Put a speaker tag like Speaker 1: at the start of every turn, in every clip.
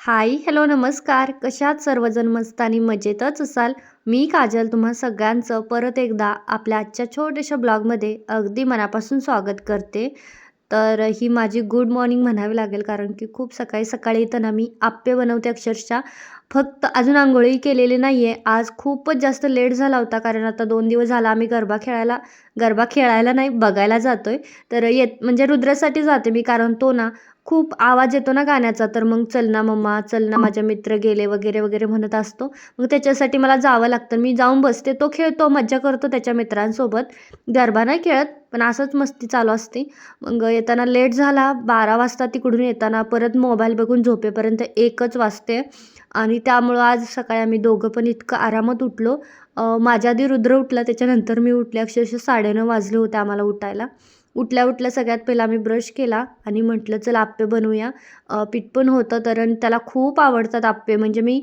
Speaker 1: Hi hello नमस्कार. कशात सर्वजण मस्त आणि मजेतच असाल? मी काजल तुम्हा सगळ्यांचं परत एकदा आपल्या आजच्या छोट्याशा ब्लॉगमध्ये अगदी मनापासून स्वागत करते. तर ही माझी गुड मॉर्निंग म्हणावी लागेल कारण की खूप सकाळी सकाळी इथं ना मी आप्पे बनवते अक्षरशः. फक्त अजून आंघोळी केलेली नाही आहे आज खूपच जास्त लेट झाला होता कारण आता दोन दिवस झाला आम्ही गरबा खेळायला गरबा खेळायला नाही बघायला जातो आहे तर येत म्हणजे रुद्रासाठी जाते मी कारण तो ना खूप आवाज येतो ना गाण्याचा तर मग चल ना मम्मा चल ना माझे मित्र गेले वगैरे वगैरे म्हणत असतो. मग त्याच्यासाठी मला जावं लागतं. मी जाऊन बसते तो खेळतो मज्जा करतो त्याच्या मित्रांसोबत. गरबा नाही खेळत पण असंच मस्ती चालू असते. मग येताना लेट झाला बारा वाजता तिकडून येताना परत मोबाईल बघून झोपेपर्यंत एकच वाजते. आणि त्यामुळं आज सकाळी आम्ही दोघं पण इतकं आरामात उठलो. माझ्या आधी रुद्र उठला त्याच्यानंतर मी उठले. अक्षरशः साडेनऊ वाजले होते आम्हाला उठायला. उठल्या उठल्या सगळ्यात पहिला आम्ही ब्रश केला आणि म्हटलं चल आप्पे बनवूया. पीठ पण होतं तर आणि त्याला खूप आवडतात आप्पे. म्हणजे मी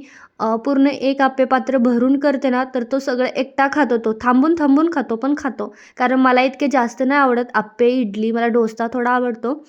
Speaker 1: पूर्ण एक आप्पे पात्र भरून करते ना तर तो सगळं एकटा खातो तो थांबून थांबून खातो पण खातो. कारण मला इतके जास्त नाही आवडत आप्पे इडली. मला डोसा थोडा आवडतो.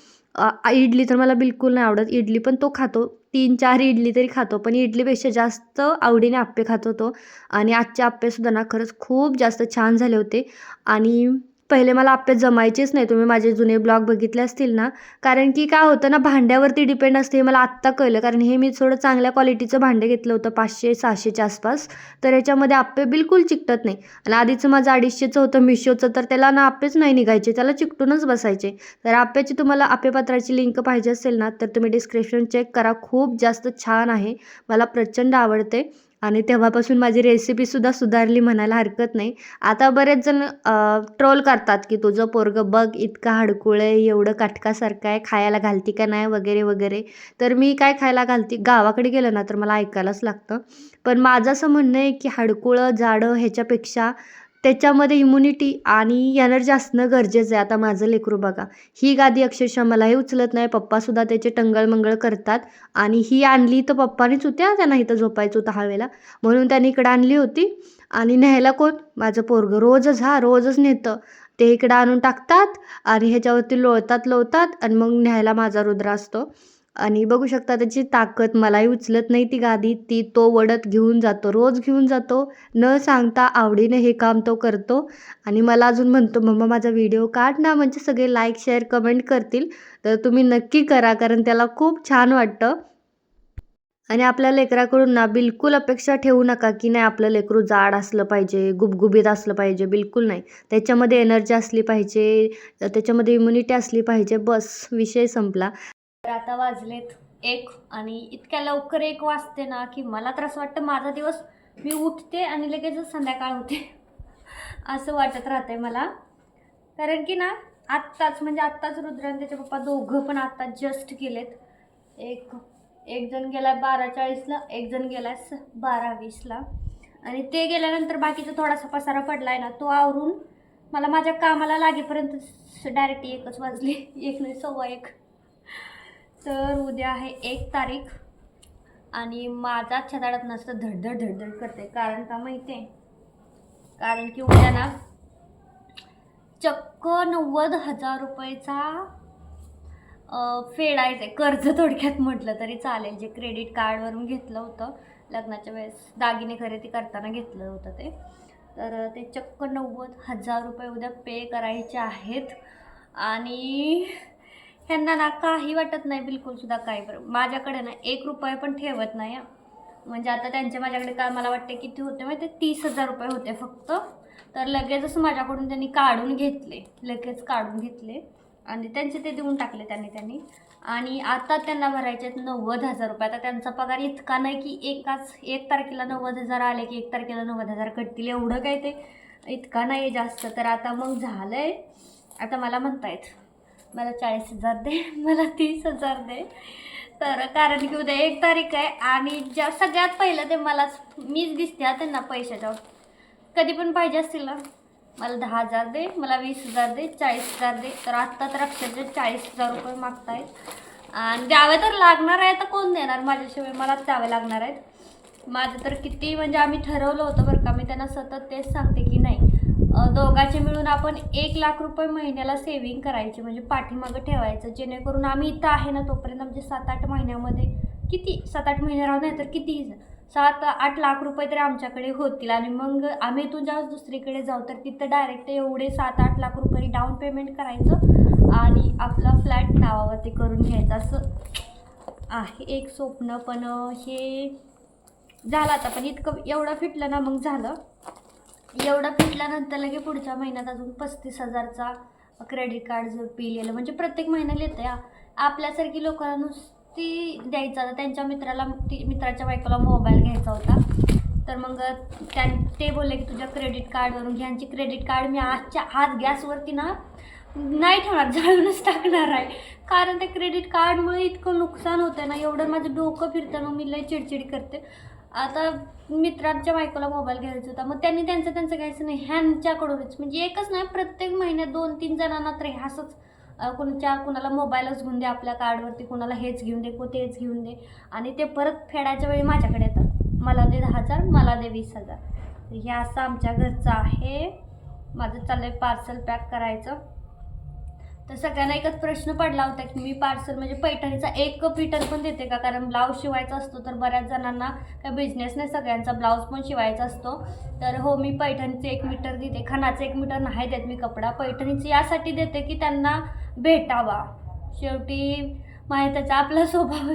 Speaker 1: इडली तर मला बिलकुल नाही आवडत. इडली पण तो खातो. तीन चार इडली तरी खातो पण इडलीपेक्षा जास्त आवडीने आप्पे खातो तो. आणि आजचे आप्पेसुद्धा ना खरंच खूप जास्त छान झाले होते. आणि पहिले मला आप्पे जमायचेच नाही. तुम्ही माझे जुने ब्लॉग बघितले असतील ना? कारण की काय होतं ना भांड्यावरती डिपेंड असते हे मला आत्ता कळलं. कारण हे मी थोडं चांगल्या क्वालिटीचं भांडे घेतलं होतं पाचशे सहाशेच्या आसपास. तर याच्यामध्ये आप्पे बिलकुल चिकटत नाही. आणि आधीचं माझं अडीचशेचं होतं मिशोचं तर त्याला ना आप्पेच नाही निघायचे त्याला चिकटूनच बसायचे. तर आप्याची तुम्हाला आप्पेपात्राची लिंक पाहिजे असेल ना तर तुम्ही डिस्क्रिप्शन चेक करा. खूप जास्त छान आहे. मला प्रचंड आवडते. आणि तेव्हापासून माझी रेसिपीसुद्धा सुधारली म्हणायला हरकत नाही. आता बरेच जण ट्रोल करतात की तुझं पोरगं बघ इतका हाडकुळं आहे एवढं काटकासारखं आहे खायला घालती का नाही वगैरे वगैरे. तर मी काय खायला घालते? गावाकडे गेलं ना तर मला ऐकायलाच लागतं. पण माझं असं म्हणणं आहे की हाडकुळं जाडं ह्याच्यापेक्षा त्याच्यामध्ये इम्युनिटी आणि एनर्जी असणं गरजेचं आहे. आता माझं लेकरू बघा ही गादी अक्षरशः मलाही उचलत नाही. पप्पासुद्धा त्याचे टंगळमंगळ करतात आणि ही आणली तर पप्पानीच होत्या त्यांना इथं झोपायचं होतं हवेला. म्हणून त्यांनी इकडं आणली होती आणि न्यायला कोण? माझं पोरगं. रोजच हा रोजच नेतं. ते इकडं आणून टाकतात आणि ह्याच्यावरती लोळतात लोळतात आणि मग न्यायला माझा रुद्र असतो. आणि बघू शकता त्याची ताकद मलाही उचलत नाही ती गादी. ती तो वडत घेऊन जातो रोज घेऊन जातो. न सांगता आवडीने हे काम तो करतो. आणि मला अजून म्हणतो मम्मा माझा व्हिडिओ काढ ना. म्हणजे सगळे लाईक शेअर कमेंट करतील. तर तुम्ही नक्की करा कारण त्याला खूप छान वाटतं. आणि आपल्या लेकराकडून ना बिलकुल अपेक्षा ठेवू नका की नाही आपलं लेकरू जाड असलं पाहिजे गुबगुबीत असलं पाहिजे. बिलकुल नाही. त्याच्यामध्ये एनर्जी असली पाहिजे त्याच्यामध्ये इम्युनिटी असली पाहिजे. बस विषय संपला.
Speaker 2: तर आता वाजलेत एक आणि इतक्या लवकर एक वाजते ना की मला तर असं वाटतं माझा दिवस मी उठते आणि लगेचच संध्याकाळ होते. असं वाटत राहतंय मला. कारण की ना आत्ताच म्हणजे आत्ताच रुद्र आणि त्याचे पप्पा दोघं पण आत्ता जस्ट गेलेत. एक एक जण गेला बारा चाळीसला एक जण गेला स बारा वीसला आणि ते गेल्यानंतर बाकीचा थोडासा पसारा पडला आहे ना तो आवरून मला माझ्या कामाला लागेपर्यंत डायरेक्ट एकच वाजले. एक नाही सव्वा एक. तर उद्या आहे एक तारीख आणि माझा छताडात नसतं धडधड धडधड करते कारण का माहिती आहे कारण की उद्या ना चक्क नव्वद हजार रुपयेचा फेडायचं आहे कर्ज थोडक्यात म्हटलं तरी चालेल. जे क्रेडिट कार्डवरून घेतलं होतं लग्नाच्या वेळेस दागिने खरेदी करताना घेतलं होतं ते. तर ते चक्क नव्वद हजार रुपये उद्या पे करायचे आहेत. आणि ह्यांना ना काही वाटत नाही बिलकुल सुद्धा काही बरं माझ्याकडे ना एक रुपये पण ठेवत नाही म्हणजे आता त्यांचे माझ्याकडे काय मला वाटते किती होते माहिती तीस हजार रुपये होते फक्त. तर लगेचच माझ्याकडून त्यांनी काढून घेतले. लगेच काढून घेतले. आणि त्यांचे ते देऊन टाकले त्यांनी त्यांनी. आणि आता त्यांना भरायचे आहेत नव्वद हजार रुपये. आता त्यांचा पगार इतका नाही की एकाच एक तारखेला नव्वद हजार आले की एक तारखेला नव्वद हजार कटतील. एवढं काय ते? इतका नाही आहे जास्त. तर आता मग झालं आहे आता मला म्हणतायत. मला चाळीस हजार दे मला तीस हजार दे. तर कारण की उद्या एक तारीख आहे आणि ज्या सगळ्यात पहिलं ते मलाच मीच दिसते हा त्यांना पैशाच्या. कधी पण पाहिजे असतील ना. मला दहा हजार दे मला वीस हजार दे चाळीस हजार दे. तर आत्ता तर अक्षरशः चाळीस हजार रुपये मागतायत. आणि द्यावे तर लागणार आहे तर कोण देणार? माझ्याशिवाय मलाच द्यावे लागणार आहेत. माझं तर किती म्हणजे आम्ही ठरवलं होतं बरं का मी त्यांना सतत तेच सांगते की नाही.
Speaker 1: दोघांचे मिळून आपण एक लाख रुपये महिन्याला सेव्हिंग करायची म्हणजे पाठीमागं ठेवायचं. जेणेकरून आम्ही इथं आहे ना तोपर्यंत म्हणजे सात आठ महिन्यामध्ये किती सात आठ महिने राहू नाही तर किती सात आठ लाख रुपये तरी आमच्याकडे होतील. आणि मग आम्ही इथून जेव्हा दुसरीकडे जाऊ तर तिथं डायरेक्ट एवढे सात आठ लाख रुपये डाऊन पेमेंट करायचं आणि आपला फ्लॅट नावावरती करून घ्यायचं. असं आहे एक स्वप्न. पण हे झालं आता. पण इतकं एवढं फिटलं ना मग झालं. एवढं फिटल्यानंतर लगे पुढच्या महिन्यात अजून पस्तीस हजारचा क्रेडिट कार्ड जर बिल येलं. म्हणजे प्रत्येक महिन्याला येतं या आपल्यासारखी लोकांना नुसती द्यायचं. त्यांच्या मित्राला ती मित्राच्या बायकोला मोबाईल घ्यायचा होता. तर मग त्या ते बोलले की तुझ्या क्रेडिट कार्डवरून घ्यांची क्रेडिट कार्ड मी आजच्या आज गॅसवरती ना नाही ठेवणार जाळूनच टाकणार आहे. कारण त्या क्रेडिट कार्डमुळे इतकं नुकसान होतं ना एवढं माझं डोकं फिरतं मग मी लय चिडचिड करते. आता मित्रांच्या बायकोला मोबाईल घ्यायचा होता. मग त्यांनी त्यांचं त्यांचं घ्यायचं नाही. ह्यांच्याकडूनच म्हणजे एकच नाही प्रत्येक महिन्यात दोन तीन जणांना तर हे असंच कुणाला मोबाईलच घेऊन दे आपल्या कार्डवरती कुणाला हेच घेऊन दे को तेच घेऊन दे. आणि ते परत फेडायच्या वेळी माझ्याकडे येतात. मला दे दहा हजार मला दे वीस हजार. हे असं आमच्या घरचं आहे. माझं चाललं आहे पार्सल पॅक करायचं. तर सगळ्यांना एकच प्रश्न पडला होता की मी पार्सल म्हणजे पैठणीचा एक मीटर पण देते का? कारण ब्लाऊज शिवायचा असतो तर बऱ्याच जणांना काय बिझनेस नाही सगळ्यांचा ब्लाऊज पण शिवायचा असतो. तर हो मी पैठणीचे एक मीटर देते. खणाचं एक मीटर नाही देत मी कपडा. पैठणीची यासाठी देते की त्यांना भेटावा. शेवटी माहितीचा आपला स्वभाव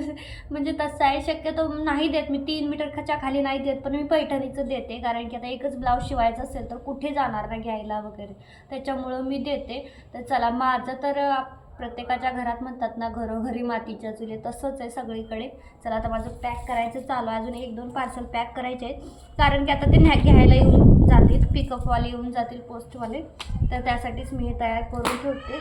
Speaker 1: म्हणजे तसा आहे शक्यतो नाही देत मी. तीन मीटर खच्या खाली नाही देत पण मी पैठणीचं देते. कारण की आता एकच ब्लाऊज शिवायचं असेल तर कुठे जाणार ना घ्यायला वगैरे. त्याच्यामुळं मी देते. तर चला माझं तर प्रत्येकाच्या घरात म्हणतात ना घरोघरी मातीच्या चुले तसंच आहे सगळीकडे. चला आता माझं पॅक करायचं चालू. आहे अजून एक दोन पार्सल पॅक करायचे आहेत. कारण की आता ते न्या घ्यायला येऊन जातील. पिकअपवाले येऊन जातील पोस्टवाले तर त्यासाठीच मी हे तयार करून ठेवते.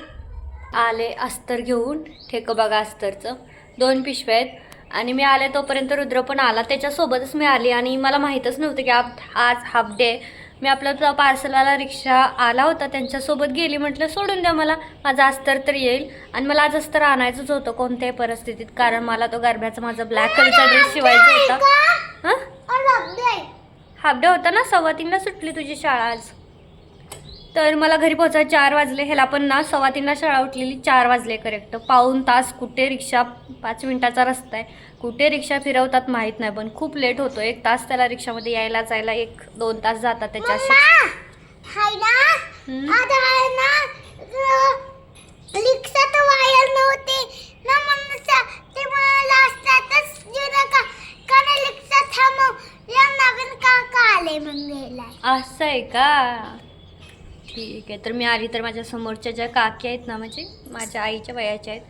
Speaker 1: आले अस्तर घेऊन ठेक बघा अस्तरचं. दोन पिशव्या आहेत. आणि मी आले तोपर्यंत रुद्र पण आला. त्याच्यासोबतच मी आली आणि मला माहीतच नव्हतं की आप आज हाफ डे मी आपला पार्सलवाला रिक्षा आला होता. त्यांच्यासोबत गेली. म्हटलं सोडून द्या मला. माझं अस्तर तर येईल. आणि मला आज अस्तर आणायचंच होतं कोणत्याही परिस्थितीत. कारण मला तो गरब्याचा माझा ब्लॅक कलरचा ड्रेस शिवायचा होता. हां? हाफ डे होता ना? सव्वा तीनला सुटली तुझी शाळा आज. तर मला घरी पोहोचायला चार वाजले. ह्याला पण ना सव्वा तीनला शाळा उठलेली चार वाजले करेक्ट पाऊन तास कुठे रिक्षा पाच मिनिटाचा रस्ता आहे. कुठे रिक्षा फिरवतात माहीत नाही पण खूप लेट होतो. एक तास त्याला रिक्षामध्ये यायला जायला एक दोन तास जातात त्याच्याशी असं आहे का? ठीक आहे. तर मी आली तर माझ्या समोरच्या ज्या काकी आहेत ना म्हणजे माझ्या आईच्या वयाच्या आहेत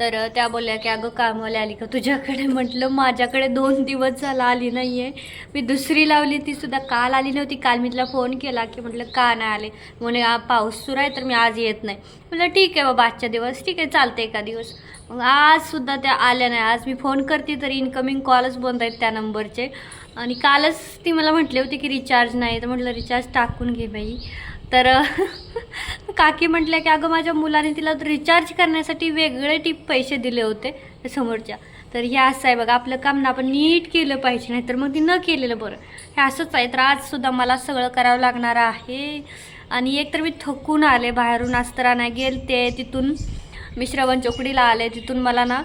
Speaker 1: तर त्या बोलल्या की अगं कामवाली आली का तुझ्याकडे? म्हटलं माझ्याकडे दोन दिवस झाला आली नाही आहे मी दुसरी लावली ती सुद्धा काल आली नव्हती. काल मी तिला फोन केला की म्हटलं का नाही आले? म्हणे पाऊस सुरू आहे तर मी आज येत नाही. म्हटलं ठीक आहे बाबा आजच्या दिवस ठीक आहे चालते एका दिवस. मग आज सुद्धा त्या आल्या नाही. आज मी फोन करते तर इनकमिंग कॉलच बंद आहेत त्या नंबरचे. आणि कालच ती मला म्हटली होती की रिचार्ज नाही. तर म्हटलं रिचार्ज टाकून घे बाई. तर काकी म्हटल्या की अगं माझ्या मुलाने तिला रिचार्ज करण्यासाठी वेगळे टिप पैसे दिले होते समोरच्या. तर हे असं आहे बघा आपलं काम ना आपण नीट केलं पाहिजे नाही तर मग ती न केलेलं बरं. हे असंच आहे. तर आजसुद्धा मला सगळं करावं लागणार आहे. आणि एक तर मी थकून आले बाहेरून असताना गेल गेलते तिथून. मी श्रवण चौकडीला आले. तिथून मला ना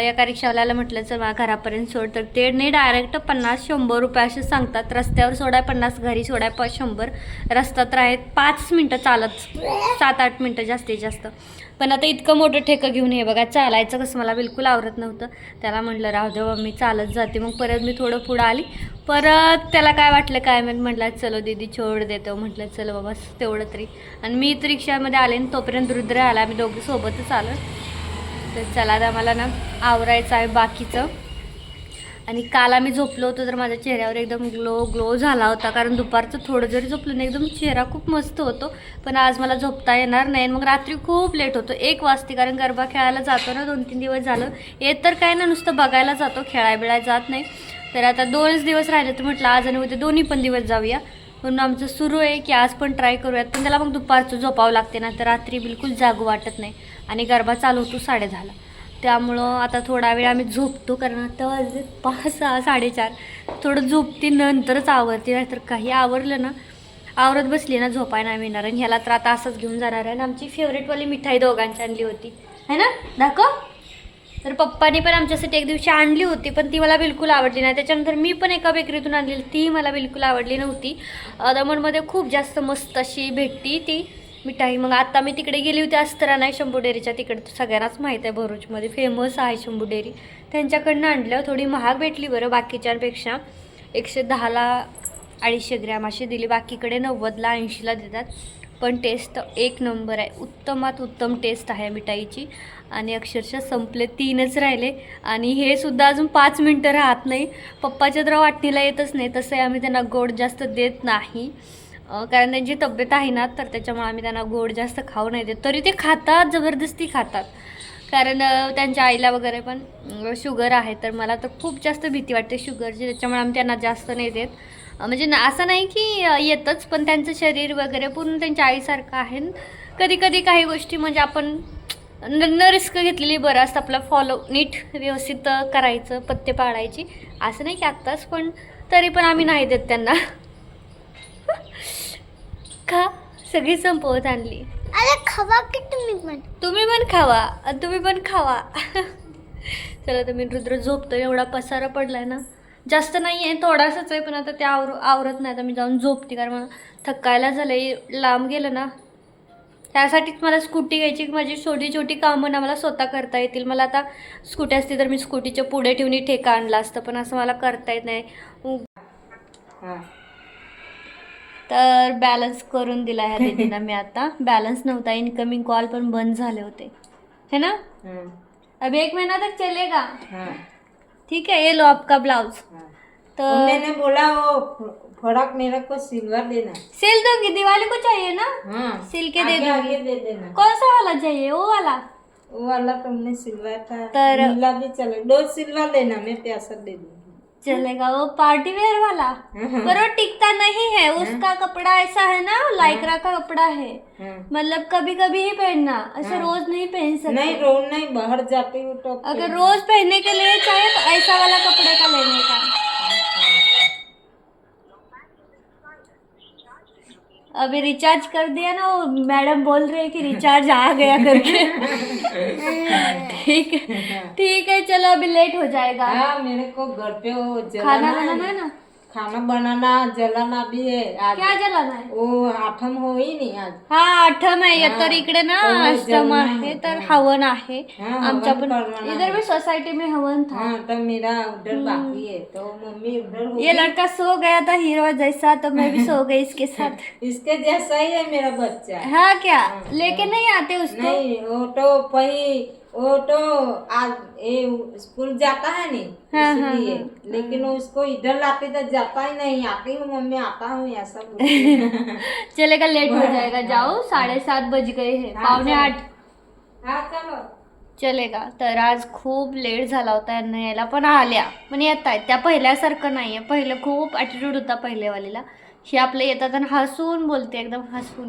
Speaker 1: एका रिक्षावाल्याला म्हटलं चल मला घरापर्यंत सोड. तर ते नाही डायरेक्ट पन्नास शंभर रुपये असे सांगतात. रस्त्यावर सोडाय पन्नास घरी सोडाय प शंभर. रस्ता तर आहेत पाच मिनटं चालत. सात आठ मिनटं जास्तीत जास्त. पण आता इतकं मोठं ठेकं घेऊन हे बघा चालायचं कसं मला बिलकुल आवडत नव्हतं. त्याला म्हटलं राहू देवा बाबा मी चालत जाते. मग परत मी थोडं पुढं आली. परत त्याला काय वाटलं काय मी म्हटलं चलो दीदी छोड देतो. म्हटलं चलो बाबा तेवढं तरी. आणि मी इथं रिक्षामध्ये आले आणि तोपर्यंत रुद्र आला. आम्ही दोघं सोबतच आलो. तर चला आता मला ना आवरायचं आहे बाकीचं. आणि काल आम्ही झोपलो होतो तर माझ्या चेहऱ्यावर एकदम ग्लो ग्लो झाला होता. कारण दुपारचं थोडं जरी झोपलं ना एकदम चेहरा खूप मस्त होतो. पण आज मला झोपता येणार नाही आणि मग रात्री खूप लेट होतो. एक वाजते कारण गरबा खेळायला जातो ना दोन तीन दिवस झालं. येत तर काय ना नुसतं बघायला जातो खेळाय बिळाय जात नाही. तर आता दोनच दिवस राहिले तर म्हटलं आज आणि उद्या दोन्ही पण दिवस जाऊया. म्हणून आमचं सुरू आहे की आज पण ट्राय करूयात. पण त्याला मग दुपारचं झोपावं लागते ना तर रात्री बिलकुल जागू वाटत नाही. आणि गरबा चालू होतो साडेदहाला. त्यामुळं आता थोडा वेळ आम्ही झोपतो कारण आता वाजले पाच सहा साडेचार. थोडं झोपते नंतरच आवरते नाहीतर काही आवरलं ना आवरत बसली ना झोपाय नाही मिळणार. आणि ह्याला तर आता असंच घेऊन जाणार आहे. आणि आमची फेवरेटवाली मिठाई दोघांची आणली होती. है ना? दाखव. तर पप्पानी पण आमच्यासाठी एक दिवशी आणली होती पण ती मला बिलकुल आवडली नाही. त्याच्यानंतर मी पण एका बेकरीतून आणलेली ती मला बिलकुल आवडली नव्हती. दमणमध्ये खूप जास्त मस्त अशी भेटती ती. मिठाई. मग आता मी तिकडे गेली होती अस्तरा नाही शंभू डेअरीच्या तिकडे. तर सगळ्यांनाच माहीत आहे भरूचमध्ये फेमस आहे शंभू डेअरी. त्यांच्याकडनं आणलं थोडी महाग भेटली बरं बाकीच्यांपेक्षा. एकशे दहाला अडीचशे ग्रॅम अशी दिली. बाकीकडे नव्वदला ऐंशीला देतात. पण टेस्ट एक नंबर आहे. उत्तमात उत्तम टेस्ट आहे मिठाईची. आणि अक्षरशः संपले तीनच राहिले. आणि हे सुद्धा अजून पाच मिनटं राहत नाही. पप्पाच्या तर वाटणीला येतच नाही. तसंही आम्ही त्यांना गोड जास्त देत नाही. कारण त्यांची तब्येत आहे ना तर त्याच्यामुळे आम्ही त्यांना गोड जास्त खाऊ नाही देत. तरी ते खातात जबरदस्ती खातात. कारण त्यांच्या आईला वगैरे पण शुगर आहे तर मला तर खूप जास्त भीती वाटते शुगरची त्याच्यामुळे आम्ही त्यांना जास्त नाही देत. म्हणजे ना असं नाही की येतंच येतच पण त्यांचं शरीर वगैरे पूर्ण त्यांच्या आईसारखं आहे. कधी कधी काही गोष्टी म्हणजे आपण न न रिस्क घेतलेली बरं असतं आपलं फॉलो नीट व्यवस्थित करायचं पत्ते पाळायची. असं नाही की आत्ताच पण तरी पण आम्ही नाही देत त्यांना. का सगळी संपवत आणली.
Speaker 3: अरे खवा की तुम्ही पण.
Speaker 1: तुम्ही पण खावा आणि तुम्ही पण खावा. चला तर मी रुद्र झोपतो एवढा पसारा पडलाय ना. जास्त नाही आहे थोडासाच आहे पण आता ते आवर आवरत नाही. आता मी जाऊन झोपते कारण मला थकायला झालं लांब गेलं ना. त्यासाठीच मला स्कूटी घ्यायची की माझी छोटी छोटी कामं ना मला स्वतः करता येतील. मला आता स्कूटी असती तर मी स्कूटीच्या पुढे ठेवून ठेका आणला असतं पण असं मला करता येत नाही. तर बॅलन्स करून दिला ह्या दीदींना मी आता. बॅलन्स नव्हता इनकमिंग कॉल पण बंद झाले होते. है ना? अब एक महीना तक चलेगा? ठीक है ये लो आपका ब्लाउज तो
Speaker 4: मैंने बोला वो फड़क मेरे को सिल्वर देना
Speaker 1: सिल दोगी दिवाली को चाहिए ना?
Speaker 4: हाँ
Speaker 1: सिल के दे दूंगी।
Speaker 4: आगे दे देना।
Speaker 1: कौन सा वाला चाहिए? वो वाला?
Speaker 4: वो वाला तुमने सिल्वर था
Speaker 1: तर-
Speaker 4: नीला भी चले। दो सिल्वर देना मैं प्यासा दे दूंगी।
Speaker 1: चलेगा वो पार्टी वेयर वाला। पर वो टिकता नहीं है उसका कपड़ा ऐसा है ना लाइकरा का कपड़ा है।
Speaker 4: हाँ।
Speaker 1: मतलब कभी कभी ही पहनना ऐसे रोज नहीं पहन सकते।
Speaker 4: नहीं रोज नहीं बाहर जाती हूँ तो
Speaker 1: अगर रोज पहनने के लिए चाहे तो ऐसा वाला कपड़े का लेने का। अभी रिचार्ज कर दिया ना वो मैडम बोल रहे हैं कि रिचार्ज आ गया करके। ठीक है ठीक है चलो अभी लेट हो जाएगा।
Speaker 4: हाँ मेरे को घर पे वो
Speaker 1: खाना बनाना है ना?
Speaker 4: खाना बनाना जलाना भी है आज।
Speaker 1: क्या जलाना है?
Speaker 4: वो आठम हो ही नहीं आज।
Speaker 1: हा आठम आहे. तर इकडे ना
Speaker 4: हो,
Speaker 1: अष्टम
Speaker 4: जेवण
Speaker 1: आहे
Speaker 4: आहे.
Speaker 1: तर हवन आहे.
Speaker 4: हाँ,
Speaker 1: आमच्या
Speaker 4: हवन
Speaker 1: पण
Speaker 4: करवाना
Speaker 1: इधर
Speaker 4: है।
Speaker 1: भी सोसाइटी में हवन था.
Speaker 4: हाँ तो मेरा उधर बाकी है तो मम्मी उधर
Speaker 1: ये लड़का सो गया था हीरो जैसा तो मैं भी सो गई इसके साथ.
Speaker 4: इसके जैसा ही है मेरा बच्चा।
Speaker 1: हाँ क्या? लेके नहीं आते उसको?
Speaker 4: नहीं वो तो पही वो तो आज ये स्कूल जाता है नहीं
Speaker 1: हाँ, हाँ,
Speaker 4: इसलिए। लेकिन वो उसको इधर लाते तो जाता ही नहीं आती हूँ मम्मी आता हूँ ऐसा है।
Speaker 1: चलेगा लेट हो जाएगा जाओ साढ़े सात बज गए हैं
Speaker 4: हाँ,
Speaker 1: पावणे
Speaker 4: चलो.
Speaker 1: आठ।
Speaker 4: हाँ चलो।
Speaker 1: चलेगा तर आज खूप लेट झाला होता यांना यायला पण आल्या पण येत आहेत त्या पहिल्यासारखं नाही आहे पहिलं खूप ॲटिट्यूड होता पहिलेवालीला. हे आपलं येतात आणि हसून बोलते एकदम हसून.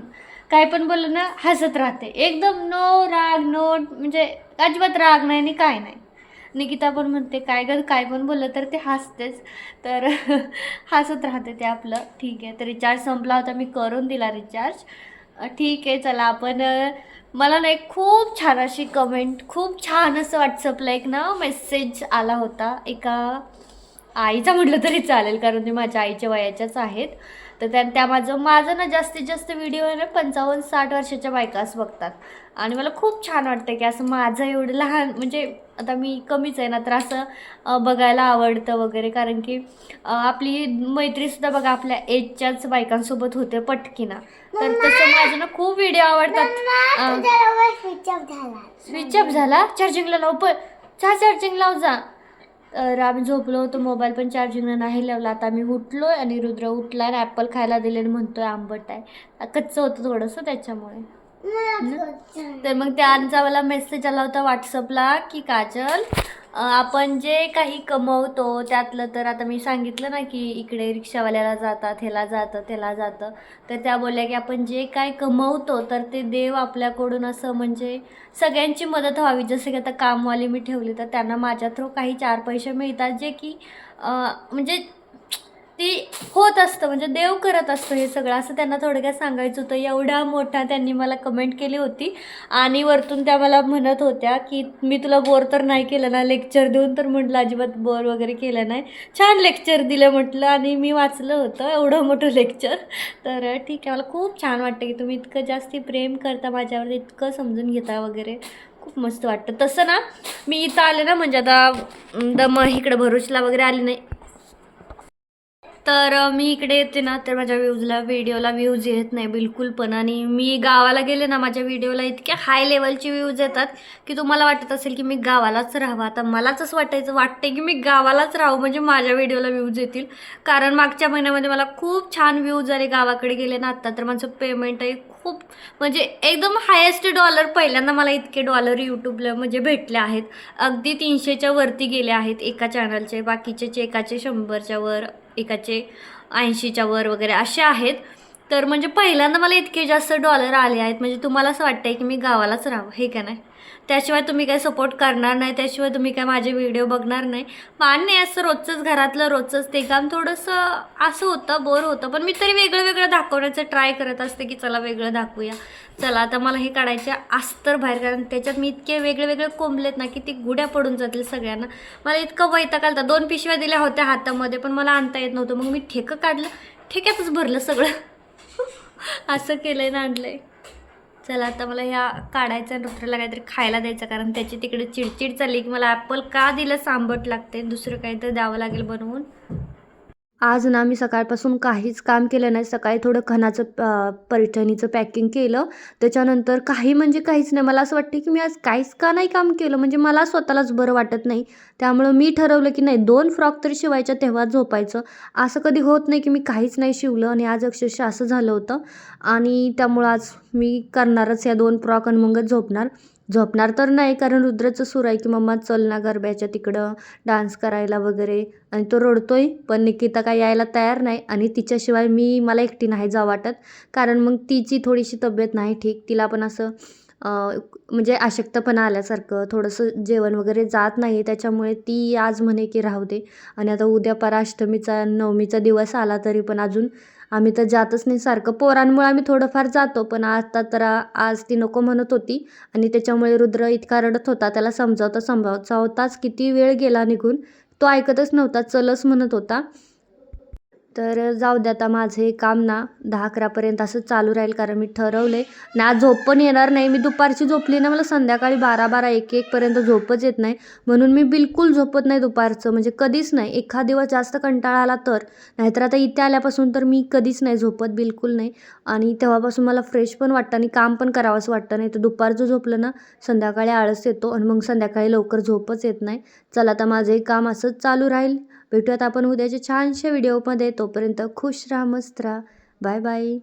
Speaker 1: काय पण बोललं ना हसत राहते. एकदम नो राग नो म्हणजे अजिबात राग नाही आणि काय नाही. निकिता पण म्हणते काय ग काय पण बोललं तर ते हसतेच. तर हसत राहते ते आपलं. ठीक आहे. तर रिचार्ज संपला होता मी करून दिला रिचार्ज ठीक आहे चला आपण मला ना एक खूप छान अशी कमेंट खूप छान असं व्हॉट्सअपला एक ना मेसेज आला होता. एका आईचा म्हटलं तरी चालेल कारण ते माझ्या आईच्या वयाच्याच आहेत. तर त्या त्या माझं माझं ना जास्तीत जास्त व्हिडिओ आहे ना पंचावन्न साठ वर्षाच्या बायकाच बघतात. आणि मला खूप छान वाटतं की असं माझं एवढं लहान म्हणजे आता मी कमीच आहे ना तर असं बघायला आवडतं वगैरे. कारण की आपली मैत्रीसुद्धा बघा आपल्या एजच्याच बायकांसोबत होते पटकीना. तर तसं माझं ना खूप व्हिडिओ आवडतात.
Speaker 3: स्विच ऑफ झाला.
Speaker 1: स्विच ऑफ झाला? चार्जिंगला लाव. पण चार्जिंग लाव जा. तर आम्ही झोपलो होतो मोबाईल पण चार्जिंगला नाही लावला. आता आम्ही उठलो आणि रुद्र उठला आणि ॲपल खायला दिले आणि म्हणतोय आंबट आहे. कच्चं होतं थोडंसं त्याच्यामुळे. तर मग त्यांचा मला मेसेज आला होता व्हॉट्सअपला की काजल आपण जे काही कमवतो त्यातलं तर आता मी सांगितलं ना की इकडे रिक्षावाल्याला जातात ह्याला जातं त्याला जातं. तर त्या बोलल्या की आपण जे काय कमवतो तर ते देव आपल्याकडून असं म्हणजे सगळ्यांची मदत व्हावी. जसं की आता कामवाली मी ठेवली तर त्यांना माझ्या थ्रू काही चार पैसे मिळतात जे की म्हणजे ते होत असतं म्हणजे देव करत असतं हे सगळं. असं त्यांना थोडक्यात सांगायचं होतं. एवढा मोठा त्यांनी मला कमेंट केली होती. आणि वरतून त्या मला म्हणत होत्या की मी तुला बोर तर नाही केलं ना लेक्चर देऊन तर म्हटलं अजिबात बोर वगैरे केलं नाही. छान लेक्चर दिलं म्हटलं आणि मी वाचलं होतं एवढं मोठं लेक्चर तर ठीक आहे मला खूप छान वाटतं की तुम्ही इतकं जास्ती प्रेम करता माझ्यावर इतकं समजून घेता वगैरे. खूप मस्त वाटतं. तसं ना मी इथं आले ना म्हणजे आता द दम इकडे भरूचला वगैरे आले नाही. तर मी इकडे येते ना तर माझ्या व्ह्यूजला व्हिडिओला व्ह्यूज येत नाही बिलकुल पण. आणि मी गावाला गेले ना माझ्या व्हिडिओला इतक्या हाय लेवलचे व्ह्यूज येतात की तुम्हाला वाटत असेल की मी गावालाच राहावं. आता मलाच असं वाटायचं वाटते की मी गावालाच राहू म्हणजे माझ्या व्हिडिओला व्ह्यूज येतील. कारण मागच्या महिन्यामध्ये मला खूप छान व्ह्यूज आले गावाकडे गेले ना आत्ता तर माझं पेमेंट आहे खूप म्हणजे एकदम हायेस्ट डॉलर पहिल्यांदा मला इतके डॉलर यूट्यूबला म्हणजे भेटले आहेत. अगदी तीनशेच्या वरती गेले आहेत एका चॅनलचे बाकीचे एकाचे शंभरच्या वर एकाचे ऐंशीच्या वर वगैरे असे आहेत. तर म्हणजे पहिल्यांदा मला इतके जास्त डॉलर आले आहेत. म्हणजे तुम्हाला असं वाटतंय की मी गावालाच राहावं हे का नाही? त्याशिवाय तुम्ही काय सपोर्ट करणार नाही त्याशिवाय तुम्ही काय माझे व्हिडिओ बघणार नाही. मान्य असं रोजचंच घरातलं रोजचंच ते काम थोडंसं असं होतं बोर होतं. पण मी तरी वेगळं वेगळं दाखवण्याचं ट्राय करत असते की चला वेगळं दाखवूया. चला आता मला हे काढायचे अस्तर बाहेर कारण त्याच्यात मी इतके वेगळे वेगळे कोंबलेत ना की ते गुड्या पडून जातील सगळ्यांना. मला इतकं वैताग आलता. दोन पिशव्या दिल्या होत्या हातामध्ये पण मला आणता येत नव्हतं. मग मी ठेकं काढलं. ठेक्यातच भरलं सगळं. असं केलंय ना आणलंय. चला आता मला ह्या काढायचं आणि काहीतरी खायला द्यायचं कारण त्याची तिकडे चिडचिड चालली की मला ॲपल का दिलं? सांबट लागते दुसरं काहीतरी द्यावं लागेल बनवून.
Speaker 5: आज ना मी सकाळपासून काहीच काम केलं नाही. सकाळी थोडं खणाचं पैठणीचं पॅकिंग केलं. त्याच्यानंतर काही म्हणजे काहीच नाही. मला असं वाटतं की मी आज काहीच का नाही काम केलं? म्हणजे मला स्वतःलाच बरं वाटत नाही. त्यामुळं मी ठरवलं की नाही दोन फ्रॉक तरी शिवायच्या तेव्हा झोपायचं. असं कधी होत नाही की मी काहीच नाही शिवलं आणि आज अक्षरशः असं झालं होतं. आणि त्यामुळं आज मी करणारच या दोन फ्रॉक आणि मगच झोपणार. झोपणार तर नाही कारण रुद्राचं सूर आहे की मम्मा चल ना गरब्याच्या तिकडं डान्स करायला वगैरे. आणि तो रडतोय पण निकिता काय यायला तयार नाही आणि तिच्याशिवाय मी मला एकटी नाही जा वाटत. कारण मग तिची थोडीशी तब्येत नाही ठीक. तिला पण असं म्हणजे अशक्तपणा आल्यासारखं थोडंसं जेवण वगैरे जात नाही त्याच्यामुळे ती आज म्हणे की राहू दे. आणि आता उद्या पराष्टमीचा नवमीचा दिवस आला तरी पण अजून आम्ही तर जातच नाही सारखं. पोरांमुळे आम्ही थोडंफार जातो पण आता तर आज ती नको म्हणत होती आणि त्याच्यामुळे रुद्र इतका रडत होता त्याला समजावता समजावताच किती वेळ गेला निघून. तो ऐकतच नव्हता चलच म्हणत होता. तर जाऊ दे आता माझं हे काम ना दहा अकरापर्यंत असं चालू राहील कारण मी ठरवलं आहे ना झोप पण येणार नाही. मी दुपारची झोपली ना मला संध्याकाळी बारा बारा एक एकपर्यंत झोपच येत नाही. म्हणून मी बिलकुल झोपत नाही दुपारचं. म्हणजे कधीच नाही. एखाद दिवस जास्त कंटाळा आला तर. नाहीतर आता इथे आल्यापासून तर मी कधीच नाही झोपत बिलकुल नाही. आणि तेव्हापासून मला फ्रेश पण वाटतं आणि काम पण करावंसं वाटतं. नाही तर दुपारचं झोपलं ना संध्याकाळी आळस येतो आणि मग संध्याकाळी लवकर झोपच येत नाही. चला आता माझं हे काम असंच चालू राहील. भेटूयात आपण उद्याच्या छानशा व्हिडिओमध्ये तोपर्यंत खुश राहा मस्त राहा. Bye bye